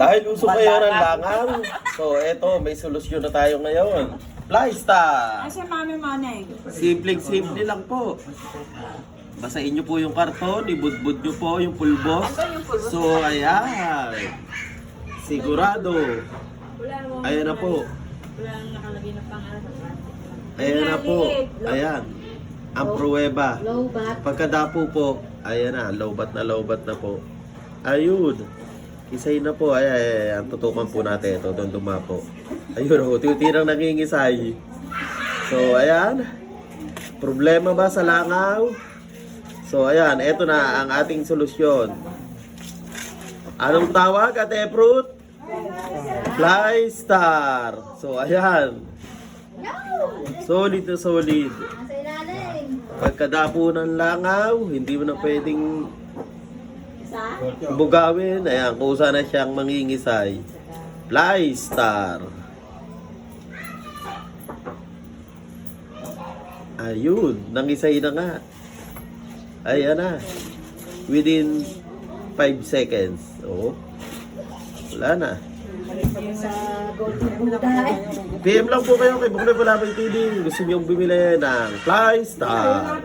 Dahil uso kayo ng langaw. So, eto, may solusyon na tayo ngayon. Flystar! Asa mami manay? Simpleng-simple lang po. Basahin nyo po yung karton, ibudbud nyo po yung pulbo. So, ayan. Sigurado. Ayan na po. Wala nang nakalagay na pangalan sa plastic. Ayan na po. Ayan. Ang pruweba. Low bat. Pagkadapo po, ayan na, lowbat na lowbat na po. Ayun. Isay na po, ay, ay, ay, ang tutukan po natin ito, doon dumapo. Ayun, oh, titirang nangingisay. So, ayan. Problema ba sa langaw? So, ayan, ito na ang ating solusyon. Anong tawag, Ate Fruit? Fly Star. So, ayan. Solid na solid. Pagkadapo ng langaw, hindi mo na pwedeng. Bugawin. Ayan, kusa na siyang mangingisay. Fly Star. Ayun, nangisay na nga. Ayan na. Within 5 seconds. Oh. Wala na. PM lang po kayo kay Bukle Palabay TV. Gusto niyong bumili ng Fly Star.